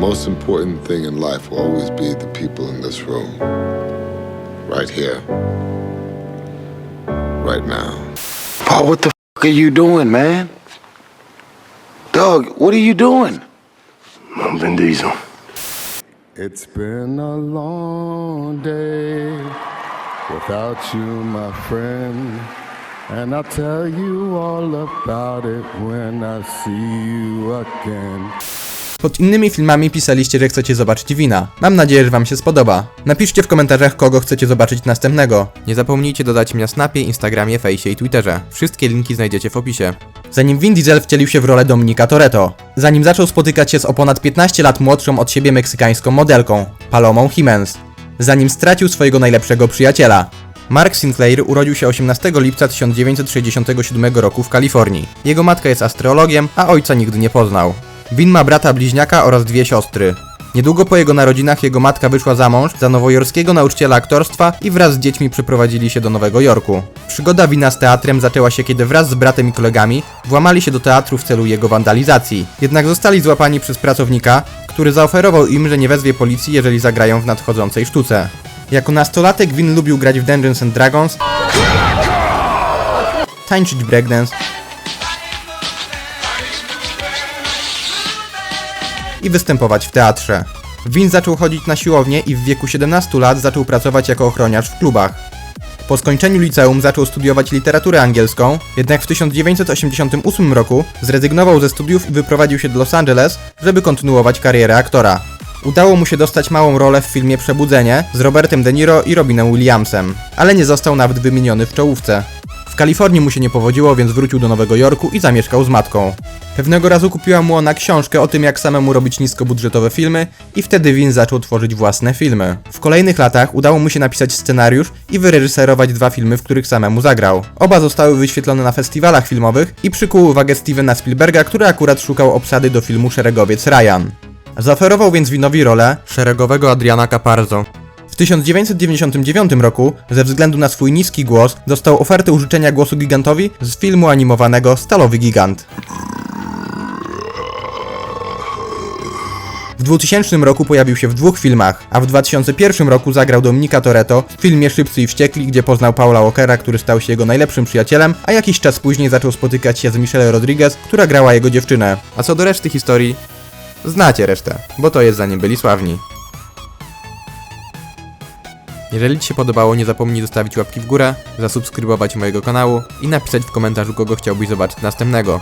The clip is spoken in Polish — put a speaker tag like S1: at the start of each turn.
S1: most important thing in life will always be the people in this room. Right here. Right now.
S2: Paul, what the f- are you doing, man? Doug, what are you doing?
S3: I'm Vin Diesel.
S1: It's been a long day without you, my friend. And I'll tell you all about it when I see you again.
S4: Pod innymi filmami pisaliście, że chcecie zobaczyć wina. Mam nadzieję, że wam się spodoba. Napiszcie w komentarzach, kogo chcecie zobaczyć następnego. Nie zapomnijcie dodać mnie na Snapie, Instagramie, Fejsie i Twitterze. Wszystkie linki znajdziecie w opisie. Zanim Vin Diesel wcielił się w rolę Dominika Toretto. Zanim zaczął spotykać się z o ponad 15 lat młodszą od siebie meksykańską modelką, Palomą Jimenez. Zanim stracił swojego najlepszego przyjaciela. Mark Sinclair urodził się 18 lipca 1967 roku w Kalifornii. Jego matka jest astrologiem, a ojca nigdy nie poznał. Vin ma brata bliźniaka oraz dwie siostry. Niedługo po jego narodzinach jego matka wyszła za mąż za nowojorskiego nauczyciela aktorstwa i wraz z dziećmi przeprowadzili się do Nowego Jorku. Przygoda Wina z teatrem zaczęła się kiedy wraz z bratem i kolegami włamali się do teatru w celu jego wandalizacji. Jednak zostali złapani przez pracownika, który zaoferował im, że nie wezwie policji, jeżeli zagrają w nadchodzącej sztuce. Jako nastolatek Win lubił grać w Dungeons and Dragons, tańczyć breakdance i występować w teatrze. Vin zaczął chodzić na siłownię i w wieku 17 lat zaczął pracować jako ochroniarz w klubach. Po skończeniu liceum zaczął studiować literaturę angielską, jednak w 1988 roku zrezygnował ze studiów i wyprowadził się do Los Angeles, żeby kontynuować karierę aktora. Udało mu się dostać małą rolę w filmie Przebudzenie z Robertem De Niro i Robinem Williamsem, ale nie został nawet wymieniony w czołówce. W Kalifornii mu się nie powodziło, więc wrócił do Nowego Jorku i zamieszkał z matką. Pewnego razu kupiła mu ona książkę o tym, jak samemu robić niskobudżetowe filmy i wtedy Vin zaczął tworzyć własne filmy. W kolejnych latach udało mu się napisać scenariusz i wyreżyserować dwa filmy, w których samemu zagrał. Oba zostały wyświetlone na festiwalach filmowych i przykuł uwagę Stevena Spielberga, który akurat szukał obsady do filmu Szeregowiec Ryan. Zaoferował więc Winowi rolę szeregowego Adriana Caparzo. W 1999 roku, ze względu na swój niski głos, dostał ofertę użyczenia głosu gigantowi z filmu animowanego Stalowy Gigant. W 2000 roku pojawił się w dwóch filmach, a w 2001 roku zagrał Dominika Toretto w filmie Szybcy i Wściekli, gdzie poznał Paula Walkera, który stał się jego najlepszym przyjacielem, a jakiś czas później zaczął spotykać się z Michelle Rodriguez, która grała jego dziewczynę. A co do reszty historii, znacie resztę, bo to jest za nim byli sławni. Jeżeli Ci się podobało, nie zapomnij zostawić łapki w górę, zasubskrybować mojego kanału i napisać w komentarzu, kogo chciałbyś zobaczyć następnego.